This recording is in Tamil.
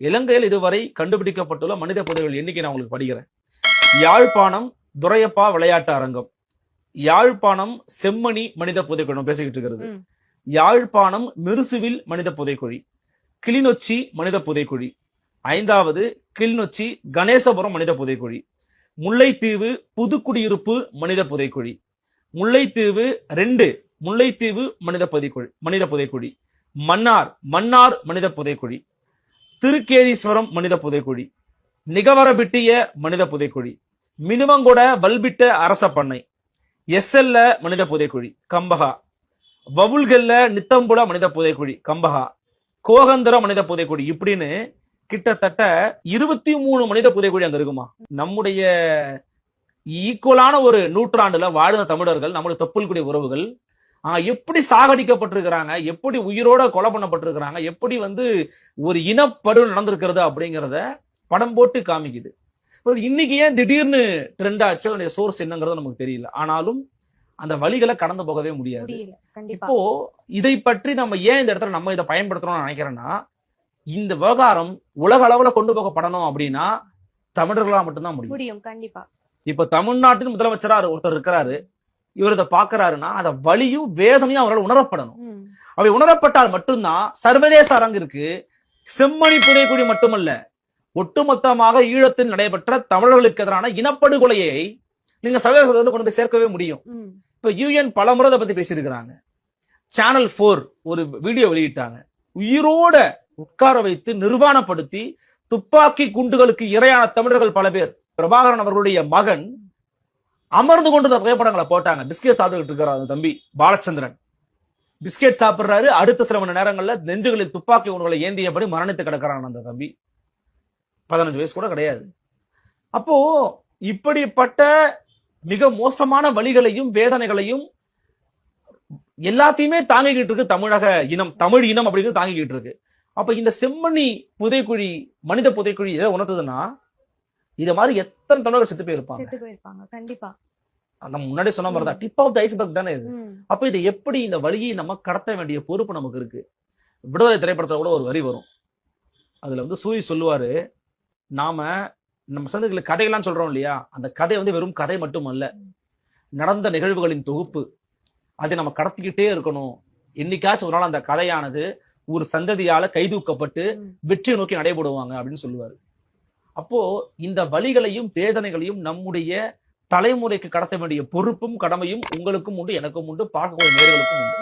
இலங்கையில் இதுவரை கண்டுபிடிக்கப்பட்டுள்ள மனித புதைகள் எண்ணிக்கை நான் உங்களுக்கு படிக்கிறேன். யாழ்ப்பாணம் துரையப்பா விளையாட்டு அரங்கம். யாழ்ப்பாணம் செம்மணி மனித புதைக்குழி பேசிக்கிட்டு இருக்கிறது. யாழ்ப்பாணம் மிருசுவில் மனித புதைக்குழி கிளிநொச்சி மனித புதைக்குழி ஐந்தாவது கிளிநொச்சி கணேசபுரம் மனித புதைக்குழி முல்லைத்தீவு புதுக்குடியிருப்பு மனித புதைக்குழி முல்லைத்தீவு ரெண்டு முல்லைத்தீவு மனித புதைக்குழி மனித புதைக்குழி மன்னார் மன்னார் மனித புதைக்குழி திருக்கேதீஸ்வரம் மனித புதைக்குழி நிகவரபிட்டிய மனித புதைக்குழி மினுவங்கொட வல்பிட்ட அரச பண்ணை எஸ்எல்ல மனித புதைக்குழி கம்பகா வவுல்கல்ல நித்தம்புல மனித புதைக்குழி கம்பகா கோகந்தர மனித புதைக்குழி இப்படின்னு கிட்டத்தட்ட இருபத்தி மூணு மனித புதைக்குழி அங்க இருக்குமா? நம்முடைய ஈக்குவலான ஒரு நூற்றாண்டுல வாழ்ந்த தமிழர்கள் நம்முடைய தொப்புள்குடி உறவுகள் எப்படி சாகடிக்கப்பட்டிருக்கிறாங்க? எப்படி உயிரோட கொலை பண்ணப்பட்டிருக்கிறாங்க? எப்படி வந்து ஒரு இனப்படு நடந்திருக்கிறது அப்படிங்கிறத படம் போட்டு காமிக்குது. இன்னைக்கு ஏன் திடீர்னு ட்ரெண்ட் ஆச்சு? அதனுடைய சோர்ஸ் என்னங்கிறது நமக்கு தெரியல. ஆனாலும் அந்த வழிகளை கடந்து போகவே முடியாது. இப்போ இதை பற்றி நம்ம ஏன் இந்த இடத்துல நம்ம இதை பயன்படுத்தணும்னு நினைக்கிறேன்னா இந்த விவகாரம் உலக அளவுல கொண்டு போகப்படணும் அப்படின்னா தமிழர்களா மட்டும்தான் முடியும். முடியும். கண்டிப்பா. இப்ப தமிழ்நாட்டின் முதலமைச்சரா ஒருத்தர் இருக்கிறாரு. இவர் இதை பாக்குறாருன்னா அந்த வலியும் வேதனையும் அவரால் உணரப்படணும். அவை உணரப்பட்டால் மட்டும்தான் சர்வதேச அரங்கிற்கு செம்மணி புதைக்குழி மட்டுமல்ல ஒட்டுமொத்தமாக ஈழத்தில் நடைபெற்ற தமிழர்களுக்கு எதிரான இனப்படுகொலையை நீங்க சர்வதேச கொண்டு போய் சேர்க்கவே முடியும். இப்ப யூஎன் பல முறை அதை பத்தி பேசியிருக்கிறாங்க. சேனல் போர் ஒரு வீடியோ வெளியிட்டாங்க. உயிரோட உட்கார வைத்து நிர்வாணப்படுத்தி துப்பாக்கி குண்டுகளுக்கு இரையான தமிழர்கள் பல பேர். பிரபாகரன் அவர்களுடைய மகன் அமர்ந்து கொண்டு இந்த புகைப்படங்களை போட்டாங்க. பிஸ்கெட் சாப்பிட்டுக்கிட்டு இருக்கிறார் அந்த தம்பி பாலச்சந்திரன். பிஸ்கெட் சாப்பிடுறாரு. அடுத்த சில மணி நேரங்களில் நெஞ்சுகளில் துப்பாக்கி உணவுகளை ஏந்தியபடி மரணித்து கிடக்கிறான் அந்த தம்பி. பதினஞ்சு வயசு கூட கிடையாது. அப்போ இப்படிப்பட்ட மிக மோசமான வழிகளையும் வேதனைகளையும் எல்லாத்தையுமே தாங்கிக்கிட்டு இருக்கு தமிழக இனம் தமிழ் இனம் அப்படிங்கிறது தாங்கிக்கிட்டு இருக்கு. அப்ப இந்த செம்மணி புதைக்குழி மனித புதைக்குழி எதை உணர்த்துதுன்னா இத மாதிரி எத்தனை தமிழர்கள் செத்து போயிருப்பாங்க? செத்து போயிருப்பாங்க கண்டிப்பா. அந்த முன்னாடி சொன்ன மாதிரி தான் டிப் ஆஃப் த ஐஸ்பர்க் தானே இது. அப்ப இதை எப்படி இந்த வழியை நம்ம கடத்த வேண்டிய பொறுப்பு நமக்கு இருக்கு? விடுதலை திரைப்படத்துல கூட ஒரு வரி வரும். அதுல வந்து சூரி சொல்லுவாரு நாம நம்ம சந்ததிகளை கதைகள்லாம் சொல்றோம் இல்லையா? அந்த கதை வந்து வெறும் கதை மட்டும் அல்ல நடந்த நிகழ்வுகளின் தொகுப்பு. அதை நம்ம கடத்திக்கிட்டே இருக்கணும். என்னைக்காச்சும் ஒரு நாள் அந்த கதையானது ஒரு சந்ததியால கைதூக்கப்பட்டு. வெற்றி நோக்கி நடைபெறுவாங்க அப்படின்னு சொல்லுவாரு. அப்போ இந்த வழிகளையும் வேதனைகளையும் நம்முடைய தலைமுறைக்கு கடத்த வேண்டிய பொறுப்பும் கடமையும் உங்களுக்கும் உண்டு எனக்கும் உண்டு பார்க்கக்கூடிய நேர்களுக்கும் உண்டு.